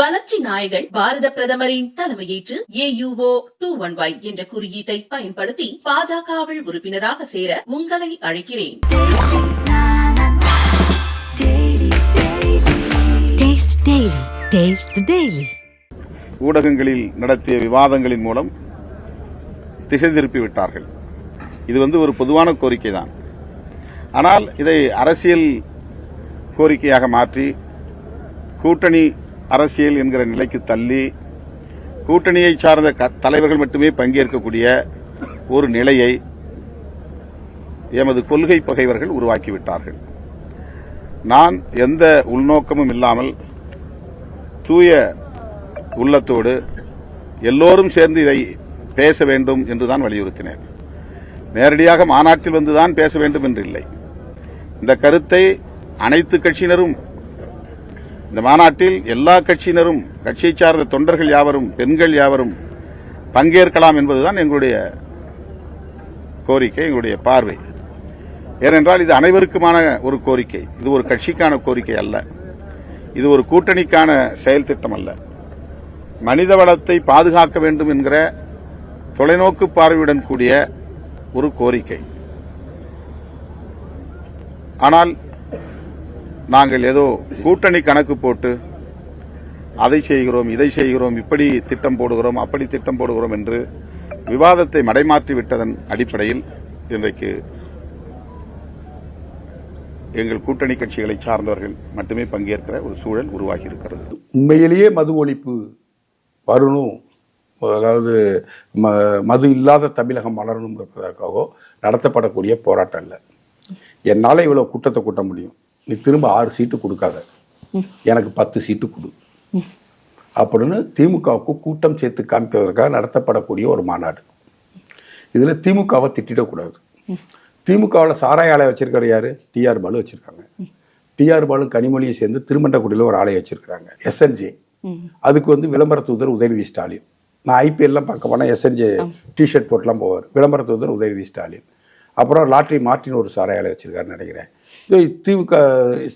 வளர்ச்சி நாயகன் பாரத பிரதமரின் தலைமையேற்று ஏயுஓ டூ ஒன் ஒய் என்ற குறியீட்டை பயன்படுத்தி பாஜகவில் உறுப்பினராக சேர உங்களை அழைக்கிறேன். ஊடகங்களில் நடத்திய விவாதங்களின் மூலம் திசை திருப்பி விட்டார்கள். இது வந்து ஒரு பொதுவான கோரிக்கை தான். ஆனால் இதை அரசியல் கோரிக்கையாக மாற்றி கூட்டணி அரசியல் என்கிற நிலைக்கு தள்ளி கூட்டணியை சார்ந்த தலைவர்கள் மட்டுமே பங்கேற்கக்கூடிய ஒரு நிலையை எமது கொள்கை பகைவர்கள் உருவாக்கிவிட்டார்கள். நான் எந்த உள்நோக்கமும் இல்லாமல் தூய உள்ளத்தோடு எல்லோரும் சேர்ந்து இதை பேச வேண்டும் என்றுதான் வலியுறுத்தினேன். நேரடியாக மாநாட்டில் வந்துதான் பேச வேண்டும் என்று இல்லை. இந்த கருத்தை அனைத்து கட்சியினரும் இந்த மாநாட்டில் எல்லா கட்சியினரும் கட்சியை சார்ந்த தொண்டர்கள் யாவரும் பெண்கள் யாவரும் பங்கேற்கலாம் என்பதுதான் எங்களுடைய கோரிக்கை எங்களுடைய பார்வை. ஏனென்றால் இது அனைவருக்குமான ஒரு கோரிக்கை. இது ஒரு கட்சிக்கான கோரிக்கை அல்ல. இது ஒரு கூட்டணிக்கான செயல் திட்டம் அல்ல. மனித வளத்தை பாதுகாக்க வேண்டும் என்கிற தொலைநோக்கு பார்வையுடன் கூடிய ஒரு கோரிக்கை. ஆனால் நாங்கள் ஏதோ கூட்டணி கணக்கு போட்டு அதை செய்கிறோம் இதை செய்கிறோம் இப்படி திட்டம் போடுகிறோம் அப்படி திட்டம் போடுகிறோம் என்று விவாதத்தை மடைமாற்றி விட்டதன் அடிப்படையில் இன்றைக்கு எங்கள் கூட்டணி கட்சிகளை சார்ந்தவர்கள் மட்டுமே பங்கேற்கிற ஒரு சூழல் உருவாகி இருக்கிறது உண்மையிலேயே மது ஒழிப்பு வரணும். அதாவது ம மது இல்லாத தமிழகம் வளரணுங்கிறதுக்காகவோ நடத்தப்படக்கூடிய போராட்டம் இல்லை என்னால் இவ்வளோ கூட்டத்தை கூட்ட முடியும். நீ திரும்ப ஆறு சீட்டு கொடுக்காத. எனக்கு பத்து சீட்டு கொடு. அப்படின்னு திமுகவுக்கு கூட்டம் சேர்த்து காமிப்பதற்காக நடத்தப்படக்கூடிய ஒரு மாநாடு. இதில் திமுகவை திட்டிடக்கூடாது. திமுகவில் சாராய ஆலை வச்சிருக்கிற யாரு? டிஆர் பாலு வச்சிருக்காங்க. டிஆர் பாலு கனிமொழியை சேர்ந்து திருமண்டக்குடியில் ஒரு ஆலையை வச்சிருக்காங்க எஸ்என்ஜே அதுக்கு வந்து விளம்பர தூதர் உதயநிதி ஸ்டாலின். நான் ஐபிஎல்லாம் பார்க்க போனால் எஸ்என்ஜே டிஷர்ட் போட்டுலாம் போவார். விளம்பர தூதர் உதயநிதி ஸ்டாலின். அப்புறம் லாட்ரி மார்ட்டின் ஒரு சாராய ஆலை வச்சிருக்காருன்னு நினைக்கிறேன். திமுக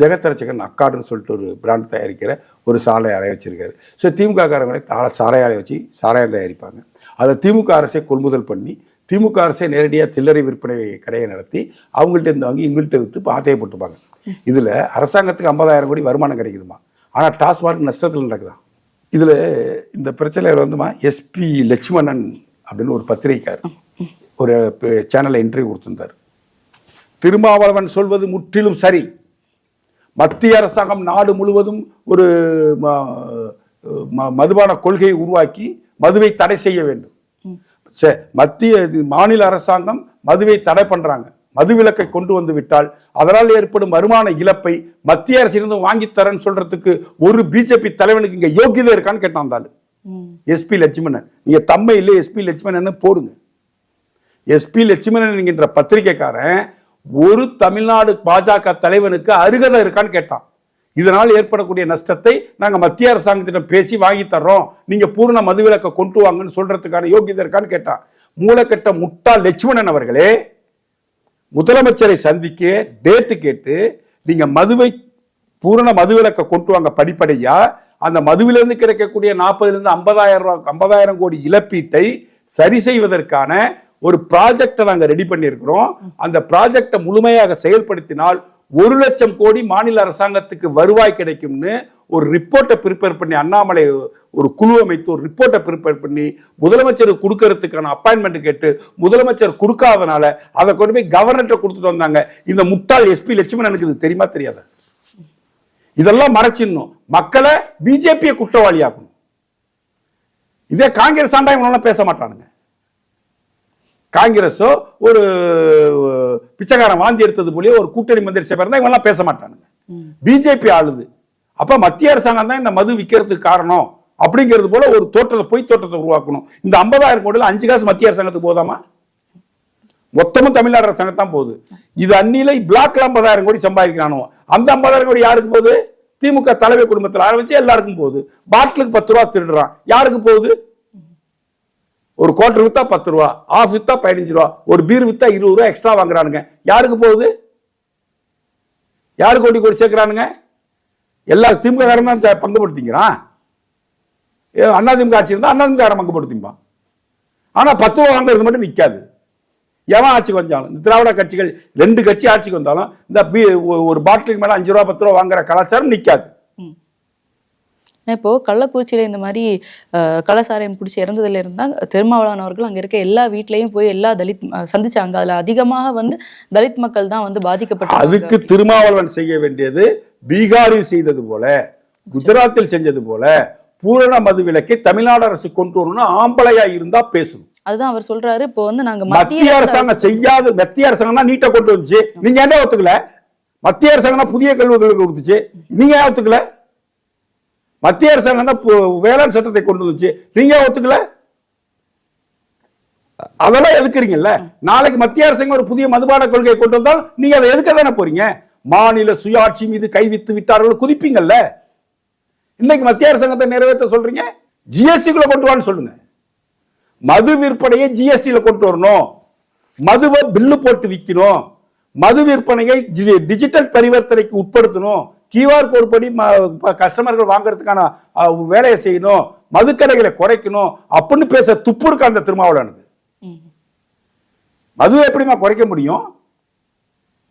ஜெகத்தரச்சகன் அக்காடுன்னு சொல்லிட்டு ஒரு பிராண்ட் தயாரிக்கிற ஒரு சாலை ஆலை வச்சுருக்காரு. ஸோ திமுக காரங்களே தா சாராய வச்சு சாராயம் தயாரிப்பாங்க. அதை திமுக அரசே கொள்முதல் பண்ணி திமுக அரசே நேரடியாக சில்லறை விற்பனை கடையை நடத்தி அவங்கள்ட்ட இருந்து வாங்கி எங்கள்கிட்ட விற்று இப்போ போட்டுப்பாங்க. இதில் அரசாங்கத்துக்கு ஐம்பதாயிரம் கோடி வருமானம் கிடைக்குதுமா? ஆனால் டாஸ்மார்க் நஷ்டத்தில் நடக்குதான் இதில் இந்த பிரச்சனையில் வந்துமா? எஸ்பி லட்சுமணன் அப்படின்னு ஒரு பத்திரிகைக்கார் ஒரு சேனலில் இன்டர்வியூ கொடுத்துருந்தார். திருமாவளவன் சொல்வது முற்றிலும் சரி. மத்திய அரசாங்கம் நாடு முழுவதும் ஒரு ம- ம- மதுபான கொள்கையை உருவாக்கி மதுவை தடை செய்ய வேண்டும். சே- மத்திய இது மாநில அரசாங்கம் மதுவை தடை பண்றாங்க. மதுவிலக்கை கொண்டு வந்து விட்டால் அதனால் ஏற்படும் வருமான இழப்பை மத்திய அரசிலிருந்து வாங்கி தரேன்னு சொல்றதுக்கு ஒரு பிஜேபி தலைவனுக்கு இங்க யோகியதை இருக்கான்னு கேட்டான் எஸ்பி லட்சுமணன். நீங்க இல்லை எஸ்பி லட்சுமணன் போடுங்க. எஸ்பி லட்சுமணன் என்கின்ற பத்திரிகைக்காரன் ஒரு தமிழ்நாடு பாஜக தலைவனுக்கு அருகதை இருக்கான்னு கேட்டான். இதனால் ஏற்படக்கூடிய நஷ்டத்தை நாங்கள் மத்திய அரசாங்கத்திடம் பேசி வாங்கி தர்றோம். நீங்கள் பூர்ண மதுவிலக்கை கொண்டு வாங்கன்னு சொல்றதுக்கான யோகியதை இருக்கான்னு கேட்டான். மூலக்கட்ட முட்டா லட்சுமணன் அவர்களே முதலமைச்சரை சந்திக்க டேட்டு கேட்டு நீங்கள் மதுவை பூரண மதுவிலக்கை கொண்டு வாங்க படிப்படியா அந்த மதுவிலிருந்து கிடைக்கக்கூடிய நாற்பதுலேருந்து ஐம்பதாயிரம் ரூபா ஐம்பதாயிரம் கோடி இழப்பீட்டை சரி செய்வதற்கான ஒரு ப்ராஜெக்டை நாங்கள் ரெடி பண்ணியிருக்கிறோம். அந்த ப்ராஜெக்டை முழுமையாக செயல்படுத்தினால் ஒரு லட்சம் கோடி மாநில அரசாங்கத்துக்கு வருவாய் கிடைக்கும்னு ஒரு ரிப்போர்ட்டை ப்ரிப்பேர் பண்ணி அண்ணாமலை ஒரு குழு அமைத்து ஒரு ரிப்போர்ட்டை ப்ரிப்பேர் பண்ணி முதலமைச்சருக்கு கொடுக்கறதுக்கான அப்பாயின்மெண்ட் கேட்டு முதலமைச்சர் கொடுக்காதனால அதை கொண்டு போய் கவர்னர்கிட்ட கொடுத்துட்டு வந்தாங்க. இந்த முட்டாள் எஸ்பி லட்சுமணனுக்கு இது தெரியுமா தெரியாத? இதெல்லாம் மறைச்சிடணும். மக்களை பிஜேபியை குற்றவாளியாக்கணும். இதே காங்கிரஸ் ஆண்டா இவங்களாம் பேச மாட்டானுங்க. காங்கிரஸோ ஒரு பிச்சைக்காரன் வாந்தி எடுத்தது போலயே ஒரு கூட்டணி மந்திரி சபை இருந்தா இவங்கெல்லாம் பேச மாட்டானுங்க. பிஜேபி ஆளுது. அப்ப மத்திய அரசாங்கம் தான் இந்த மது விற்கிறதுக்கு காரணம் அப்படிங்கிறது போல ஒரு தோற்றத்தை பொய் தோற்றத்தை உருவாக்கணும். இந்த ஐம்பதாயிரம் கோடியில் அஞ்சு காசு மத்திய அரசாங்கத்துக்கு போதாமா? மொத்தமும் தமிழ்நாடு அரசாங்கம் தான் போகுது. இது அந்நிலை பிளாக்ல ஐம்பதாயிரம் கோடி சம்பாதிக்கிறானோ? அந்த ஐம்பதாயிரம் கோடி யாருக்கு போகுது? திமுக தலைமை குடும்பத்தில் ஆரம்பிச்சு எல்லாருக்கும் போகுது. பாட்டிலுக்கு பத்து ரூபா திருடுறான். யாருக்கு போகுது? ஒரு குவார்டர் வித்தா பத்து ரூபா ஆஃப் வித்தா பதினஞ்சு ரூபா ஒரு பீர் வித்தா இருபது ரூபா எக்ஸ்ட்ரா வாங்குறானுங்க. யாருக்கு போகுது? யாரு கோடி கோடி சேர்க்கிறானுங்க? எல்லா திமுக காரன் தான் ச- அண்ணா படுத்திக்கிறான் ஆட்சி இருந்தால் அண்ணா அங்கே போட்டு ஆனால் பத்து ரூபா வாங்குறது மட்டும் நிற்காது எவன் ஆட்சிக்கு வந்தாலும் இந்த திராவிட கட்சிகள் ரெண்டு கட்சி ஆட்சிக்கு வந்தாலும் இந்த பி- ஒரு பாட்டிலுக்கு மேலே அஞ்சு ரூபா பத்து ரூபா வாங்குற கலாச்சாரம் நிற்காது இப்போ கள்ளக்குறிச்சியில இந்த மாதிரி கள்ளசாராயம் குடிச்சு இறந்ததுல இருந்தா திருமாவளவன் அவர்கள் அங்க இருக்க எல்லா வீட்லயும் போய் எல்லா தலித் சந்திச்சாங்க. அதுல அதிகமாக வந்து தலித் மக்கள் தான் வந்து பாதிக்கப்பட்டாங்க அதுக்கு திருமாவளவன் செய்ய வேண்டியது பீகாரில் செய்தது போல குஜராத்தில் செஞ்சது போல பூரண மது விலக்கை தமிழ்நாடு அரசு கொண்டு வரணும்னு ஆம்பளையா இருந்தா பேசணும். அதுதான் அவர் சொல்றாரு. இப்போ வந்து நாங்க மத்திய அரசாங்கம் செய்யாத. மத்திய அரசாங்கம் நீட்டை கொண்டு வந்துச்சு. நீங்க என்ன ஒத்துக்கல? மத்திய அரசாங்கம் புதிய கல்விகளுக்கு கொடுத்துச்சு. நீங்க ஏன் ஒத்துக்கல? மத்திய அரசாங்கம் தான் வேளாண் சட்டத்தை கொண்டு வந்துச்சு. நீங்க ஏன் ஒத்துக்கல? அதெல்லாம் எதுக்குறீங்கல்ல? நாளைக்கு மத்திய அரசாங்கம் ஒரு புதிய மதுபான கொள்கையை கொண்டு வந்தால் நீங்க அதை எதுக்க தானே போறீங்க? மாநில சுயாட்சி மீது கைவித்து விட்டார்கள் குதிப்பீங்கல்ல? இன்னைக்கு மத்திய அரசாங்கத்தை நிறைவேற்ற சொல்றீங்க? ஜிஎஸ்டிக்குள்ள கொண்டு வான்னு சொல்லுங்க. மது விற்பனையை ஜிஎஸ்டியில் கொண்டு வரணும். மதுவை பில்லு போட்டு விற்கணும் மது விற்பனையை ஜி- டிஜிட்டல் பரிவர்த்தனைக்கு உட்படுத்தணும். கியூஆர் கோட் படி கஸ்டமர்கள் வாங்குறதுக்கான வேலையை செய்யணும் மதுக்கடைகளை குறைக்கணும் அப்படின்னு பேச துப்பு இருக்கு அந்த திருமாவளவனுக்கு மதுவை எப்படிமா குறைக்க முடியும்?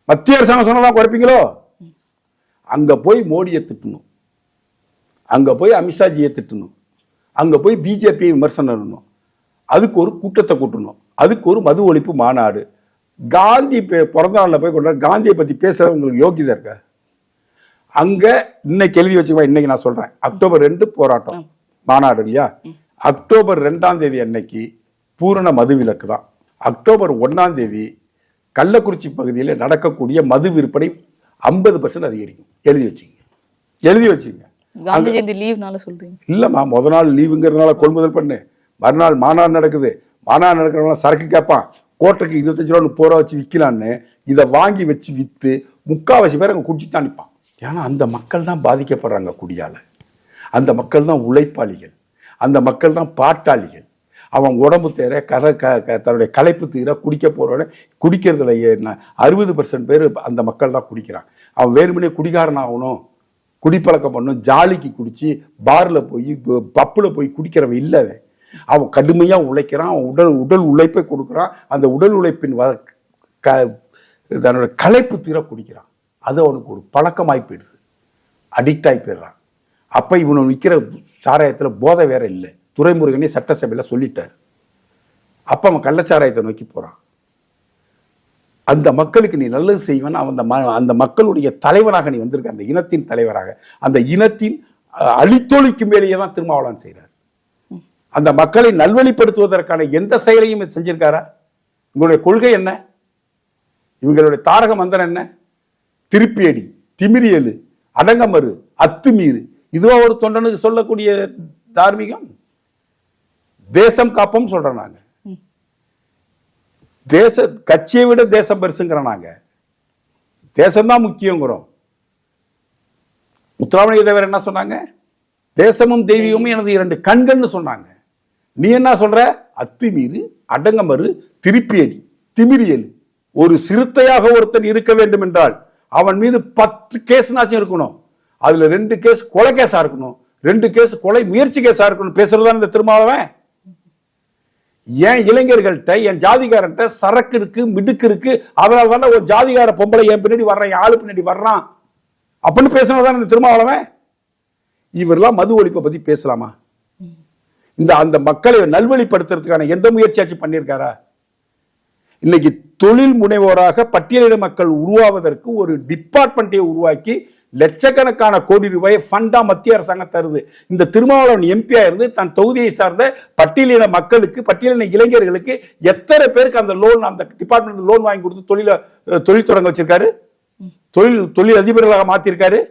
மத்திய அரசாங்கம் சொன்னதான் குறைப்பீங்களோ? அங்க போய் மோடியை திட்டணும். அங்க போய் அமித்ஷாஜியை திட்டணும். அங்க போய் பிஜேபியை விமர்சனம் பண்ணணும். அதுக்கு ஒரு கூட்டத்தை கூட்டணும். அதுக்கு ஒரு மது ஒழிப்பு மாநாடு. காந்தி பிறந்த நாள்ல போய் கொண்டாட காந்தியை பத்தி பேசுறவங்களுக்கு யோகிதை இருக்கா அங்க இன்னைக்கு எழுதி வச்சுக்கோ இன்னைக்கு நான் சொல்றேன். அக்டோபர் ரெண்டு போராட்டம். மாநாடு இல்லையா? அக்டோபர் ரெண்டாம் தேதி அன்னைக்கு பூரண மது விலக்கு தான். அக்டோபர் ஒன்னாம் தேதி கள்ளக்குறிச்சி பகுதியில் நடக்கக்கூடிய மது விற்பனை ஐம்பது பர்சன்ட் அதிகரிக்கும். எழுதி வச்சுங்க எழுதி வச்சுங்க இல்லம்மா முத நாள் லீவுங்கிறதுனால கொள்முதல் பண்ணு. மறுநாள் மாநாடு நடக்குது. மாநாடு நடக்கிறவங்க சரக்கு கேட்பான். கோட்டைக்கு இருபத்தஞ்சு ரூபா முப்பது ரூபா வச்சு விற்கலான்னு இதை வாங்கி வச்சு விற்று முக்காவாசி பேர் அங்கே குடிச்சிட்டு தான் நிற்பான் ஏன்னா அந்த மக்கள் தான் பாதிக்கப்படுறாங்க குடியால். அந்த மக்கள் தான் உழைப்பாளிகள். அந்த மக்கள் தான் பாட்டாளிகள். அவன் உடம்பு தேர கர க க- தன்னுடைய களைப்பு தீர குடிக்க போறவன குடிக்கிறதுல என்ன அறுபது பர்சன்ட் பேர் அந்த மக்கள் தான் குடிக்கிறான் அவன் வேணுமனே குடிகாரன் ஆகணும். குடிப்பழக்கம் பண்ணும் ஜாலிக்கு குடித்து பாரில் போய் பப்பில் போய் குடிக்கிறவன் இல்லை அவன். கடுமையாக உழைக்கிறான். அவன் உடல் உடல் உழைப்பை கொடுக்குறான். அந்த உடல் உழைப்பின் வ- க- தன்னோட களைப்பு தீர குடிக்கிறான். அது அவனுக்கு ஒரு பழக்கமாய் போயிடுது. அடிக்ட் ஆகி போயிடுறான். அப்போ இவனு விற்கிற சாராயத்தில் போதை வேற இல்லை. துரைமுருகனே சட்டசபையில் சொல்லிட்டார். அப்போ அவன் கள்ளச்சாராயத்தை நோக்கி போகிறான் அந்த மக்களுக்கு நீ நல்லது செய்வன் அந்த ம- அந்த மக்களுடைய தலைவனாக நீ வந்திருக்க அந்த இனத்தின் தலைவராக அந்த இனத்தின் அஹ், அழித்தொழிக்கும் வேலையை தான் திருமாவளவன் செய்கிறார் அந்த மக்களை நல்வழிப்படுத்துவதற்கான எந்த செயலையும் செஞ்சிருக்காரா? உங்களுடைய கொள்கை என்ன? இவங்களுடைய தாரக மந்திரம் என்ன? திருப்பியடி திமிரியலு அடங்கமறு அத்துமீறு. இதுவா ஒரு தொண்டனுக்கு சொல்லக்கூடிய தார்மீகம்? தேசம் காப்போம் சொல்றோம் நாங்க. தேச கட்சியை விட தேசம் பெருசுங்கிறோம் நாங்க. தேசம்தான் முக்கியங்கிறோம். முத்துராமலிங்க தேவர் என்ன சொன்னாங்க? தேசமும் தெய்வீகமும் எனது இரண்டு கண்கள்னு சொன்னாங்க. நீ என்ன சொல்ற? அத்துமீறு அடங்கமறு திருப்பியடி திமிரியலு. ஒரு சிறுத்தையாக ஒருத்தன் இருக்க வேண்டும் என்றால் அவன் மீது பத்து கேஸ்னாச்சும் இருக்கணும். அதுல ரெண்டு கேஸ் கொலை கேஸா இருக்கணும். ரெண்டு கேஸ் கொலை முயற்சி கேஸா இருக்கணும். பேசுறதுதான் இந்த திருமாவளவன்? ஏன் இளைஞர்கள்ட்ட என் ஜாதிகாரன்ட்ட சரக்கு இருக்கு மிடுக்கு இருக்கு அதனால தானே ஒரு ஜாதிகார பொம்பளை என் பின்னாடி வர்றான் என் ஆளு பின்னாடி வர்றான். அப்படின்னு பேசுனதான் இந்த திருமாவளவன்? இவரெல்லாம் மது ஒழிப்பை பத்தி பேசலாமா? இந்த அந்த மக்களை நல்வழிப்படுத்துறதுக்கான எந்த முயற்சியாச்சும் பண்ணியிருக்காரா? இன்னைக்கு தொழில் முனைவோராக பட்டியலிட மக்கள் உருவாவதற்கு ஒரு டிபார்ட்மெண்ட்டை உருவாக்கி லட்சக்கணக்கான கோடி ரூபாயை ஃபண்டா மத்திய அரசாங்கம் தருது. இந்த திருமாவளவன் எம்பியா இருந்து தன் தொகுதியை சார்ந்த பட்டியலின மக்களுக்கு பட்டியலின இளைஞர்களுக்கு எத்தனை பேருக்கு அந்த லோன் அந்த டிபார்ட்மெண்ட் லோன் வாங்கி கொடுத்து தொழில தொழில் தொடங்க வச்சிருக்காரு? தொழில் தொழில் அதிபர்களாக மாத்திருக்காரு.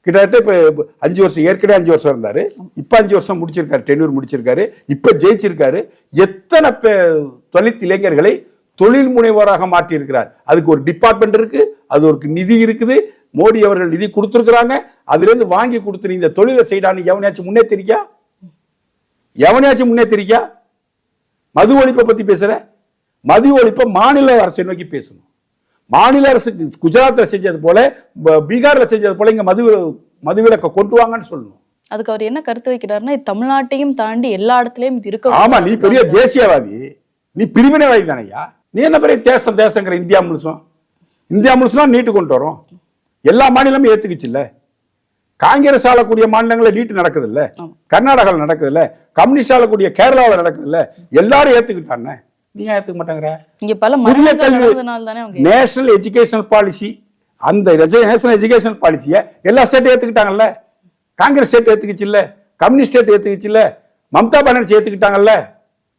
கிட்டத்தட்ட இப்ப அஞ்சு வருஷம் ஏற்கனவே அஞ்சு வருஷம் இருந்தாரு. இப்ப அஞ்சு வருஷம் முடிச்சிருக்காரு டென்னூர் முடிச்சிருக்காரு. இப்ப ஜெயிச்சிருக்காரு. எத்தனை பே- தொழில் இளைஞர்களை தொழில் முனைவோராக மாற்றியிருக்கிறார். அதுக்கு ஒரு டிபார்ட்மெண்ட் இருக்கு அது ஒரு நிதி இருக்குது. மோடி அவர்கள் நிதி கொடுத்திருக்கிறாங்க. அதுல இருந்து வாங்கி கொடுத்து நீ இந்த தொழிலை செய்யடான்னு எவனையாச்சும் முன்னேற்றிருக்கியா எவனையாச்சும் முன்னேற்றிருக்கியா மது ஒழிப்பை பத்தி பேசுற? மது ஒழிப்பை மாநில அரசை நோக்கி பேசணும். மாநில அரசு குஜராத்ல செஞ்சது போல பீகார்ல செஞ்சது போல இங்க மது மதுவிலக்கை கொண்டு வாங்கன்னு சொல்லணும். அதுக்கு அவர் என்ன கருத்து வைக்கிறாருன்னா தமிழ்நாட்டையும் தாண்டி எல்லா இடத்துலயும் இது இருக்க ஆமா நீ பெரிய தேசியவாதி. நீ பிரிவினைவாதி தானையா நீ என்ன பெரிய தேசம் தேசங்கிற இந்தியா முழுசும்? இந்தியா முழுசும் நீட்டு கொண்டு வரோம். எல்லா மாநிலமும் ஏத்துக்குச்சு இல்ல. காங்கிரஸ் ஆளக்கூடிய மாநிலங்கள நீட்டு நடக்குது இல்ல. கர்நாடகாவில் நடக்குது இல்ல கம்யூனிஸ்ட் ஆளக்கூடிய கேரளாவில் நடக்குது இல்ல எல்லாரும் ஏத்துக்கிட்டானே. நீ ஏத்துக்க மாட்டேங்கிற? இங்க பல புதிய கல்வி நேஷனல் எஜுகேஷனல் பாலிசி அந்த நேஷனல் எஜுகேஷனல் பாலிசியை எல்லா ஸ்டேட்டும் ஏத்துக்கிட்டாங்கல்ல. காங்கிரஸ் ஸ்டேட் ஏத்துக்குச்சு இல்ல. கம்யூனிஸ்ட் ஸ்டேட் ஏத்துக்குச்சு இல்ல. மம்தா பானர்ஜி ஏத்துக்கிட்டாங்கல்ல.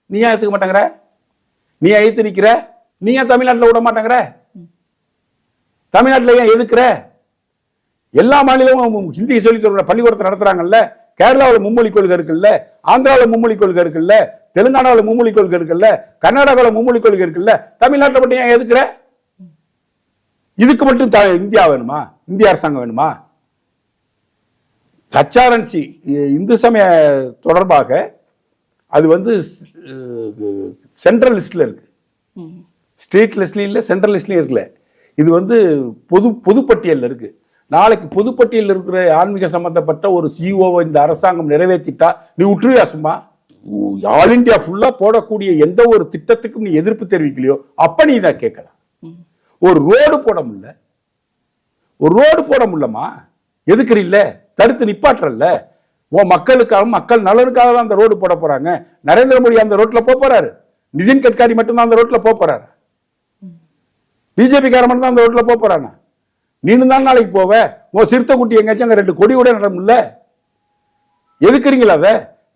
நீ ஏன் ஏத்துக்க மாட்டேங்கிற? நீ ஏன் எதிர்த்து நிக்கிற? நீ ஏன் தமிழ்நாட்டில் விட மாட்டேங்கிற? தமிழ்நாட்டில் ஏன் எதுக்குற? எல்லா மாநிலமும் ஹிந்தி சொல்லி தருகிற பள்ளிக்கூடத்தை நடத்துறாங்கல்ல கேரளாவில் மும்மொழி கொள்கை இருக்குல்ல ஆந்திராவில் மும்மொழி கொள்கை இருக்குல்ல தெலுங்கானாவில் மும்மொழி கொள்கை இருக்குல்ல கர்நாடகாவில் மும்மொழி கொள்கை இருக்குல்ல தமிழ்நாட்டில் மட்டும் ஏன் எதுக்குற? இதுக்கு மட்டும் த- இந்தியா வேணுமா? இந்திய அரசாங்கம் வேணுமா? கச்சாரன்சி இந்து சமய தொடர்பாக அது வந்து சென்ட்ரல் லிஸ்ட்ல இருக்கு. ம். ஸ்டேட் லிஸ்ட்லயும் இல்ல சென்ட்ரல் லிஸ்ட்லயும் இருக்குல்ல இது வந்து பொது பொதுப்பட்டியல்ல இருக்கு. நாளைக்கு பொதுப்பட்டியலில் இருக்கிற ஆன்மீக சம்பந்தப்பட்ட ஒரு சிஓவை இந்த அரசாங்கம் நிறைவேற்றிட்டா நீ விட்டுருவியா சும்மா? ஆல் இந்தியா ஃபுல்லா போடக்கூடிய எந்த ஒரு திட்டத்துக்கும் நீ எதிர்ப்பு தெரிவிக்கலையோ அப்ப நீ இதை கேட்கலாம். ஒரு ரோடு போட முடியல. ஒரு ரோடு போட முடியலமா எதுக்குற இல்ல? தடுத்து நிப்பாட்டுறல்ல. உன் மக்களுக்காக மக்கள் நலனுக்காக தான் அந்த ரோடு போட போறாங்க. நரேந்திர மோடி அந்த ரோட்ல போக போறாரு. நிதின் கட்காரி மட்டும்தான் அந்த ரோட்ல போக போறாரு. பிஜேபி காரன் மட்டும் தான் அந்த ரோட்ல போக போறானா? நீனு தான் நாளைக்கு போவ. உன் சிறுத்தை குட்டி எங்கேயாச்சும் அங்க ரெண்டு கொடி கூட நடமுல்ல எதுக்குறீங்களா அதை?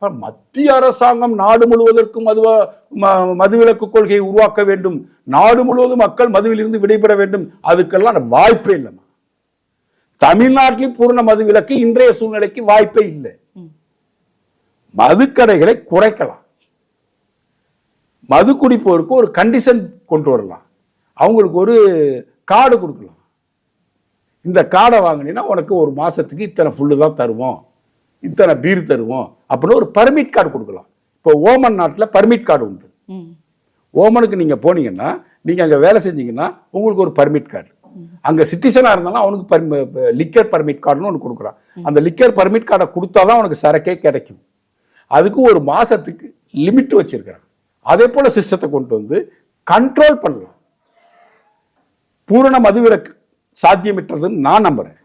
மத்திய அரசாங்கம் நாடு முழுவதற்கும் மதுவ ம- மதுவிலக்கு கொள்கையை உருவாக்க வேண்டும். நாடு முழுவதும் மக்கள் மதுவிலிருந்து விடைபெற வேண்டும். அதுக்கெல்லாம் வாய்ப்பே இல்லைம்மா. தமிழ்நாட்டில் பூர்ண மதுவிலக்கு இன்றைய சூழ்நிலைக்கு வாய்ப்பே இல்லை. மதுக்கடைகளை குறைக்கலாம். மது குடிப்போருக்கு ஒரு கண்டிஷன் கொண்டு வரலாம். அவங்களுக்கு ஒரு கார்டு கொடுக்கலாம். இந்த கார்டை வாங்கினீங்கன்னா உனக்கு ஒரு மாசத்துக்கு இத்தனை ஃபுல்லு தான் தருவோம். இத்தனை பீர் தருவோம். அப்படின்னு ஒரு பர்மிட் கார்டு கொடுக்கலாம். இப்போ ஓமன் நாட்டில் பர்மிட் கார்டு உண்டு. ஓமனுக்கு நீங்க போனீங்கன்னா நீங்க அங்க வேலை செஞ்சீங்கன்னா உங்களுக்கு ஒரு பர்மிட் கார்டு அங்க சிட்டிசனா இருந்தாலும் அவனுக்கு லிக்கர் பர்மிட் கார்டுன்னு ஒன்று கொடுக்குறான். அந்த லிக்கர் பர்மிட் கார்டை கொடுத்தாதான் உனக்கு சரக்கே கிடைக்கும். அதுக்கு ஒரு மாசத்துக்கு லிமிட் வச்சிருக்கிறான். அதே போல சிஸ்டத்தை கொண்டு வந்து கண்ட்ரோல் பண்ணலாம். பூரண மதுவிலக்கு சாத்தியமிட்டதுன்னு நான் நம்புறேன்.